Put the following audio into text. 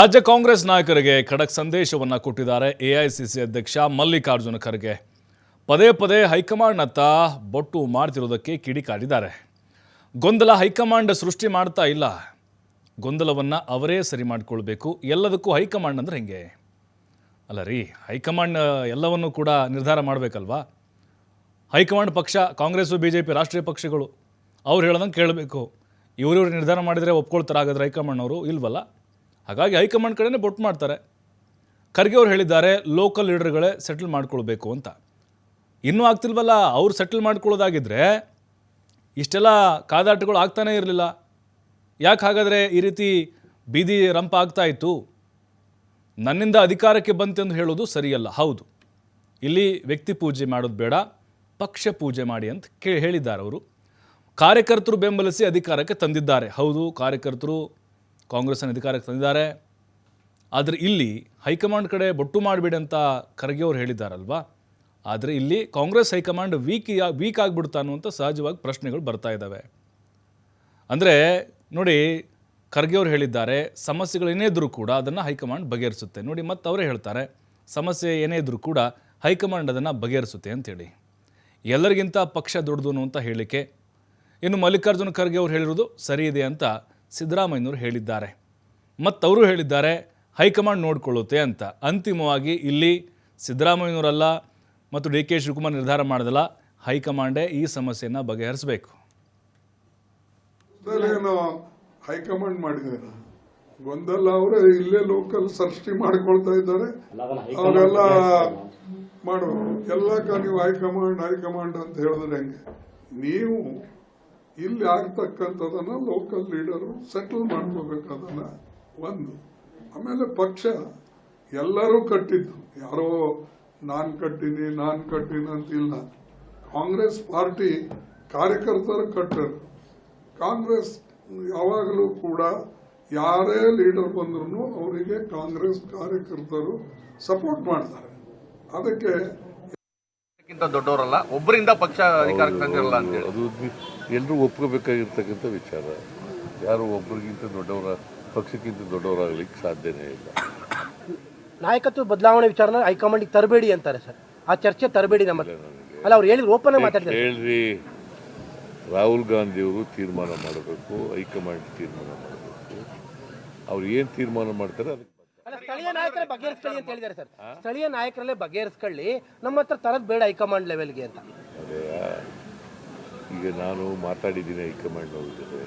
ರಾಜ್ಯ ಕಾಂಗ್ರೆಸ್ ನಾಯಕರಿಗೆ ಖಡಕ್ ಸಂದೇಶವನ್ನು ಕೊಟ್ಟಿದ್ದಾರೆ ಎಐಸಿಸಿ ಅಧ್ಯಕ್ಷ ಮಲ್ಲಿಕಾರ್ಜುನ ಖರ್ಗೆ. ಪದೇ ಪದೇ ಹೈಕಮಾಂಡ್ನತ್ತ ಬೊಟ್ಟು ಮಾಡ್ತಿರೋದಕ್ಕೆ ಕಿಡಿಕಾರಿದ್ದಾರೆ ಗೊಂದಲ ಹೈಕಮಾಂಡ್ ಸೃಷ್ಟಿ ಮಾಡ್ತಾ ಇಲ್ಲ. ಗೊಂದಲವನ್ನು ಅವರೇ ಸರಿ ಮಾಡಿಕೊಳ್ಬೇಕು. ಎಲ್ಲದಕ್ಕೂ ಹೈಕಮಾಂಡ್ ಅಂದ್ರೆ ಹೆಂಗೆ? ಅಲ್ಲ ರೀ, ಹೈಕಮಾಂಡ್ ಎಲ್ಲವನ್ನು ಕೂಡ ನಿರ್ಧಾರ ಮಾಡಬೇಕಲ್ವಾ? ಹೈಕಮಾಂಡ್ ಪಕ್ಷ ಕಾಂಗ್ರೆಸ್ ಬಿ ಜೆ ಪಿ ರಾಷ್ಟ್ರೀಯ ಪಕ್ಷಗಳು. ಅವ್ರು ಹೇಳ್ದಂಗೆ ಕೇಳಬೇಕು. ಇವ್ರಿವ್ರು ನಿರ್ಧಾರ ಮಾಡಿದರೆ ಒಪ್ಕೊಳ್ತಾರೆ ಹಾಗಾದ್ರೆ ಹೈಕಮಾಂಡ್ನವರು ಇಲ್ವಲ್ಲ? ಹಾಗಾಗಿ ಹೈಕಮಾಂಡ್ ಕಡೆನೇ ಬೊಟ್ಟು ಮಾಡ್ತಾರೆ. ಖರ್ಗೆ ಅವ್ರು ಹೇಳಿದ್ದಾರೆ ಲೋಕಲ್ ಲೀಡರ್ಗಳೇ ಸೆಟಲ್ ಮಾಡ್ಕೊಳ್ಬೇಕು ಅಂತ. ಇನ್ನೂ ಆಗ್ತಿಲ್ವಲ್ಲ, ಅವ್ರು ಸೆಟಲ್ ಮಾಡ್ಕೊಳ್ಳೋದಾಗಿದ್ದರೆ ಇಷ್ಟೆಲ್ಲ ಕಾದಾಟಗಳು ಆಗ್ತಾನೇ ಇರಲಿಲ್ಲ. ಯಾಕೆ ಹಾಗಾದರೆ ಈ ರೀತಿ ಬೀದಿ ರಂಪ ಆಗ್ತಾ ಇತ್ತು? ನನ್ನಿಂದ ಅಧಿಕಾರಕ್ಕೆ ಬಂತೆಂದು ಹೇಳೋದು ಸರಿಯಲ್ಲ. ಹೌದು. ಇಲ್ಲಿ ವ್ಯಕ್ತಿ ಪೂಜೆ ಮಾಡೋದು ಬೇಡ, ಪಕ್ಷ ಪೂಜೆ ಮಾಡಿ ಅಂತ ಕೇ, ಹೇಳಿದ್ದಾರೆ ಅವರು. ಕಾರ್ಯಕರ್ತರು ಬೆಂಬಲಿಸಿ ಅಧಿಕಾರಕ್ಕೆ ತಂದಿದ್ದಾರೆ. ಹೌದು, ಕಾರ್ಯಕರ್ತರು ಕಾಂಗ್ರೆಸ್ನ ಅಧಿಕಾರಕ್ಕೆ ತಂದಿದ್ದಾರೆ. ಆದರೆ ಇಲ್ಲಿ ಹೈಕಮಾಂಡ್ ಕಡೆ ಬೊಟ್ಟು ಮಾಡಬೇಡಿ ಅಂತ ಖರ್ಗೆ ಅವರು ಹೇಳಿದ್ದಾರಲ್ವಾ? ಆದರೆ ಇಲ್ಲಿ Congress high command weak weak ಆಗಿಬಿಡ್ತಾ ಅನ್ನುವಂಥ ಸಹಜವಾಗಿ ಪ್ರಶ್ನೆಗಳು ಬರ್ತಾ ಇದ್ದಾವೆ. ಅಂದರೆ ನೋಡಿ, ಖರ್ಗೆ ಅವರು ಹೇಳಿದ್ದಾರೆ, ಸಮಸ್ಯೆಗಳು ಏನೇ ಇದ್ದರೂ ಕೂಡ ಅದನ್ನು ಹೈಕಮಾಂಡ್ ಬಗೆಹರಿಸುತ್ತೆ. ನೋಡಿ, ಮತ್ತು ಅವರೇ ಹೇಳ್ತಾರೆ, ಸಮಸ್ಯೆ ಏನೇ ಇದ್ದರೂ ಕೂಡ ಹೈಕಮಾಂಡ್ ಅದನ್ನು ಬಗೆಹರಿಸುತ್ತೆ ಅಂತೇಳಿ. ಎಲ್ಲರಿಗಿಂತ ಪಕ್ಷ ದೊಡ್ಡದು ಅಂತ ಹೇಳಿಕೆ. ಇನ್ನು ಮಲ್ಲಿಕಾರ್ಜುನ ಖರ್ಗೆ ಅವರು ಹೇಳಿರೋದು ಸರಿ ಇದೆ ಅಂತ ಸಿದ್ದರಾಮಯ್ಯನವರು ಹೇಳಿದ್ದಾರೆ. ಮತ್ತವರು ಹೇಳಿದ್ದಾರೆ ಹೈಕಮಾಂಡ್ ನೋಡಿಕೊಳ್ಳುತ್ತೆ ಅಂತ. ಅಂತಿಮವಾಗಿ ಇಲ್ಲಿ ಸಿದ್ದರಾಮಯ್ಯನವರಲ್ಲ ಮತ್ತು ಡಿ ಕೆ ಶಿವಕುಮಾರ್ ನಿರ್ಧಾರ ಮಾಡಿದಲ್ಲ ಹೈಕಮಾಂಡೇ ಈ ಸಮಸ್ಯೆಯನ್ನು ಬಗೆಹರಿಸಬೇಕು. ಏನು ಹೈಕಮಾಂಡ್ ಮಾಡಿದಾರೆ ಗೊಂದಲ ಅವರೇ ಇಲ್ಲೇ ಲೋಕಲ್ ಸೃಷ್ಟಿ ಮಾಡ್ಕೊಳ್ತಾ ಇದ್ದಾರೆ. ಅವರೆಲ್ಲ ಮಾಡು ಎಲ್ಲ ನೀವು ಹೈಕಮಾಂಡ್ ಹೈಕಮಾಂಡ್ ಅಂತ ಹೇಳಿದ್ರೆ ಹೆಂಗೆ? ನೀವು ಇಲ್ಲಿ ಆಗ್ತಕ್ಕಂಥದನ್ನು ಲೋಕಲ್ ಲೀಡರು ಸೆಟಲ್ ಮಾಡ್ಕೋಬೇಕು ಅದನ್ನ. ಒಂದು. ಆಮೇಲೆ ಪಕ್ಷ ಎಲ್ಲರೂ ಕಟ್ಟಿದ್ದು. ಯಾರೋ ನಾನ್ ಕಟ್ಟಿನಿ ನಾನ್ ಕಟ್ಟಿನಿ ಅಂತಿಲ್ಲ. ಕಾಂಗ್ರೆಸ್ ಪಾರ್ಟಿ ಕಾರ್ಯಕರ್ತರು ಕಟ್ಟರು ಕಾಂಗ್ರೆಸ್ ಯಾವಾಗಲೂ ಕೂಡ ಯಾರೇ ಲೀಡರ್ ಬಂದ್ರು ಅವರಿಗೆ ಕಾಂಗ್ರೆಸ್ ಕಾರ್ಯಕರ್ತರು ಸಪೋರ್ಟ್ ಮಾಡ್ತಾರೆ. ಅದಕ್ಕೆ ಕ್ಕಿಂತ ದೊಡ್ಡವರಲ್ಲ ಒಬ್ಬರಿಂದ ಪಕ್ಷ ಅಧಿಕಾರಕ್ಕೆ ತಂದಿರಲ್ಲ ಅಂತ ಹೇಳಿ. ಅದು ಎಲ್ಲರೂ ಒಪ್ಕೋಬೇಕಾಗಿರ್ತಕ್ಕಂಥ ವಿಚಾರ. ಯಾರು ಒಬ್ಬರಿಗಿಂತ ದೊಡ್ಡವರ ಪಕ್ಷಕ್ಕಿಂತ ದೊಡ್ಡವರಾಗಲಿಕ್ಕೆ ಸಾಧ್ಯನೇ ಇಲ್ಲ. ನಾಯಕತ್ವ ಬದಲಾವಣೆ ವಿಚಾರನ ಹೈಕಮಾಂಡಿಗೆ ತರಬೇಡಿ ಅಂತಾರೆ ಸರ್. ಆ ಚರ್ಚೆ ತರಬೇಡಿ ನಮ್ಮ ಅಲ್ಲ ಅವ್ರು ಹೇಳಿದ್ರು ಓಪನ್ ಮಾತಾಡ್ತಾರೆ. ಹೇಳ್ರಿ. ರಾಹುಲ್ ಗಾಂಧಿಯವರು ತೀರ್ಮಾನ ಮಾಡಬೇಕು ಹೈಕಮಾಂಡ್ ತೀರ್ಮಾನ ಮಾಡಬೇಕು. ಅವ್ರು ಏನು ತೀರ್ಮಾನ ಮಾಡ್ತಾರೆ ಅದಕ್ಕೆ ಸ್ಥಳೀಯ ನಾಯಕರೇ ಬಗೆಹರಿಸ್ಕೊಳ್ಳಿ ಅಂತ ಹೇಳಿದ್ದಾರೆ ಸರ್. ಸ್ಥಳೀಯ ನಾಯಕರಲ್ಲೇ ಬಗೆಹರಿಸ್ಕೊಳ್ಳಿ. ನಮ್ಮ ಹತ್ರ ತರದ್ ಬೇಡ ಹೈಕಮಾಂಡ್ ಲೆವೆಲ್ಗೆ ಅಂತ. ಈಗ ನಾನು ಮಾತಾಡಿದ್ದೀನಿ ಹೈಕಮಾಂಡ್ ಅವ್ರ ಜೊತೆ